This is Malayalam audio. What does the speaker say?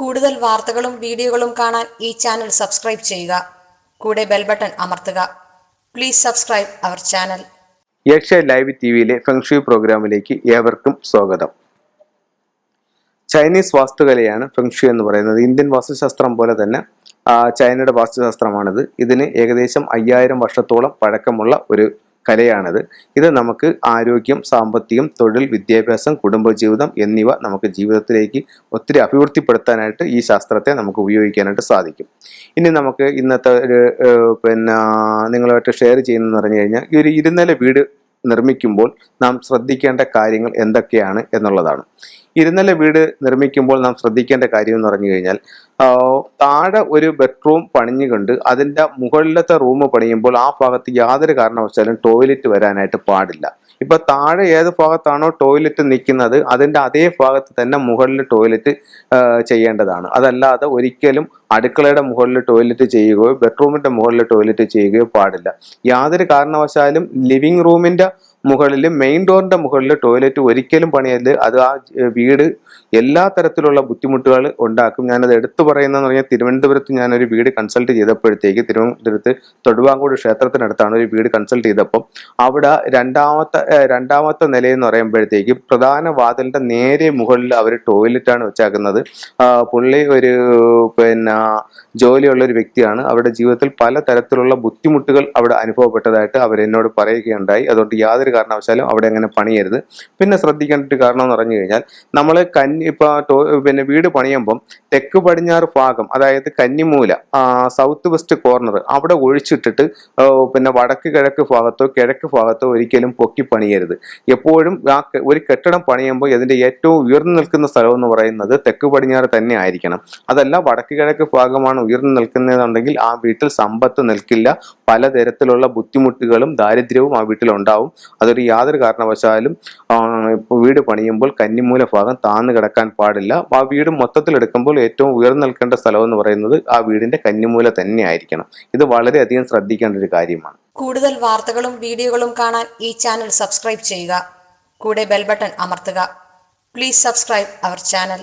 കൂടുതൽ വാർത്തകളും വീഡിയോകളും കാണാൻ ഈ ചാനൽ സബ്സ്ക്രൈബ് ചെയ്യുക. കൂടെ ബെൽ ബട്ടൺ അമർത്തുക. Please subscribe our channel. Yaksha live T വിയിലെ ഫെങ്ഷു പ്രോഗ്രാമിലേക്ക് ഏവർക്കും സ്വാഗതം. ചൈനീസ് വാസ്തുകലയാണ് ഫെങ്ഷു എന്ന് പറയുന്നത്. ഇന്ത്യൻ വാസ്തുശാസ്ത്രം പോലെ തന്നെ ചൈനയുടെ വാസ്തുശാസ്ത്രമാണിത്. ഇതിന് ഏകദേശം അയ്യായിരം വർഷത്തോളം പഴക്കമുള്ള ഒരു കലയാണിത്. ഇത് നമുക്ക് ആരോഗ്യം സാമ്പത്തികം തൊഴിൽ വിദ്യാഭ്യാസം കുടുംബജീവിതം എന്നിവ നമുക്ക് ജീവിതത്തിലേക്ക് ഒത്തിരി അഭിവൃദ്ധിപ്പെടുത്താനായിട്ട് ഈ ശാസ്ത്രത്തെ നമുക്ക് ഉപയോഗിക്കാനായിട്ട് സാധിക്കും. ഇനി നമുക്ക് ഇന്നത്തെ ഒരു പിന്നെ നിങ്ങളുമായിട്ട് ഷെയർ ചെയ്യുന്നതെന്ന് പറഞ്ഞു കഴിഞ്ഞാൽ ഈ ഒരു ഇരുനില വീട് നിർമ്മിക്കുമ്പോൾ നാം ശ്രദ്ധിക്കേണ്ട കാര്യങ്ങൾ എന്തൊക്കെയാണ് എന്നുള്ളതാണ്. ഇരുനില വീട് നിർമ്മിക്കുമ്പോൾ നാം ശ്രദ്ധിക്കേണ്ട കാര്യം എന്ന് പറഞ്ഞു കഴിഞ്ഞാൽ താഴെ ഒരു ബെഡ്റൂം പണിഞ്ഞുകൊണ്ട് അതിന്റെ മുകളിലത്തെ റൂം പണിയുമ്പോൾ ആ ഭാഗത്ത് യാതൊരു കാരണവശാലും ടോയ്ലറ്റ് വരാനായിട്ട് പാടില്ല. ഇപ്പൊ താഴെ ഏത് ഭാഗത്താണോ ടോയ്ലറ്റ് നിൽക്കുന്നത് അതിന്റെ അതേ ഭാഗത്ത് തന്നെ മുകളിൽ ടോയ്ലറ്റ് ചെയ്യേണ്ടതാണ്. അതല്ലാതെ ഒരിക്കലും അടുക്കളയുടെ മുകളിൽ ടോയ്ലറ്റ് ചെയ്യുകയോ ബെഡ്റൂമിന്റെ മുകളിൽ ടോയ്ലറ്റ് ചെയ്യുകയോ പാടില്ല. യാതൊരു കാരണവശാലും ലിവിംഗ് റൂമിന്റെ മുകളിൽ മെയിൻ ഡോറിന്റെ മുകളിൽ ടോയ്ലറ്റ് ഒരിക്കലും പണിയരുത്. അത് ആ വീട് എല്ലാ തരത്തിലുള്ള ബുദ്ധിമുട്ടുകൾ ഉണ്ടാക്കും. ഞാനത് എടുത്തു പറയുന്നതെന്ന് പറഞ്ഞാൽ തിരുവനന്തപുരത്ത് ഞാനൊരു വീട് കൺസൾട്ട് ചെയ്തപ്പോഴത്തേക്ക് തിരുവനന്തപുരത്ത് തൊടുവാങ്കോട് ക്ഷേത്രത്തിനടുത്താണ് ഒരു വീട് കൺസൾട്ട് ചെയ്തപ്പം അവിടെ രണ്ടാമത്തെ രണ്ടാമത്തെ നിലയെന്ന് പറയുമ്പോഴത്തേക്ക് പ്രധാന വാതിലിന്റെ നേരെ മുകളിൽ അവർ ടോയ്ലറ്റാണ് വെച്ചാക്കുന്നത്. പുള്ളി ഒരു പിന്നെ ജോലിയുള്ള ഒരു വ്യക്തിയാണ്. അവരുടെ ജീവിതത്തിൽ പല തരത്തിലുള്ള ബുദ്ധിമുട്ടുകൾ അവിടെ അനുഭവപ്പെട്ടതായിട്ട് അവരെന്നോട് പറയുകയുണ്ടായി. അതുകൊണ്ട് യാതൊരു കാരണവശാലും അവിടെ അങ്ങനെ പണിയരുത്. പിന്നെ ശ്രദ്ധിക്കേണ്ട കാരണം എന്ന് പറഞ്ഞു കഴിഞ്ഞാൽ നമ്മൾ കന്നി ഇപ്പൊ പിന്നെ വീട് പണിയുമ്പം തെക്ക് പടിഞ്ഞാറ് ഭാഗം അതായത് കന്നിമൂല സൗത്ത് വെസ്റ്റ് കോർണർ അവിടെ ഒഴിച്ചിട്ടിട്ട് പിന്നെ വടക്ക് കിഴക്ക് ഭാഗത്തോ കിഴക്ക് ഭാഗത്തോ ഒരിക്കലും പൊക്കി പണിയരുത്. എപ്പോഴും ആ ഒരു കെട്ടിടം പണിയുമ്പോൾ ഇതിന്റെ ഏറ്റവും ഉയർന്നു നിൽക്കുന്ന സ്ഥലം എന്ന് പറയുന്നത് തെക്ക് പടിഞ്ഞാറ് തന്നെ ആയിരിക്കണം. അതല്ല വടക്ക് കിഴക്ക് ഭാഗമാണ് ഉയർന്നു നിൽക്കുന്നതെന്നുണ്ടെങ്കിൽ ആ വീട്ടിൽ സമ്പത്ത് നിൽക്കില്ല. പലതരത്തിലുള്ള ബുദ്ധിമുട്ടുകളും ദാരിദ്ര്യവും ആ വീട്ടിൽ ഉണ്ടാവും അതൊരു യാതൊരു കാരണവശാലും വീട് പണിയുമ്പോൾ കന്നിമൂല ഭാഗം താന്നു കിടക്കാൻ പാടില്ല. ആ വീട് മൊത്തത്തിൽ എടുക്കുമ്പോൾ ഏറ്റവും ഉയർന്നു നിൽക്കേണ്ട സ്ഥലം എന്ന് പറയുന്നത് ആ വീടിന്റെ കന്നിമൂല തന്നെ ആയിരിക്കണം ഇത് വളരെയധികം ശ്രദ്ധിക്കേണ്ട ഒരു കാര്യമാണ്. കൂടുതൽ വാർത്തകളും വീഡിയോകളും കാണാൻ ഈ ചാനൽ സബ്സ്ക്രൈബ് ചെയ്യുക. കൂടെ ബെൽ ബട്ടൺ അമർത്തുക. Please subscribe our channel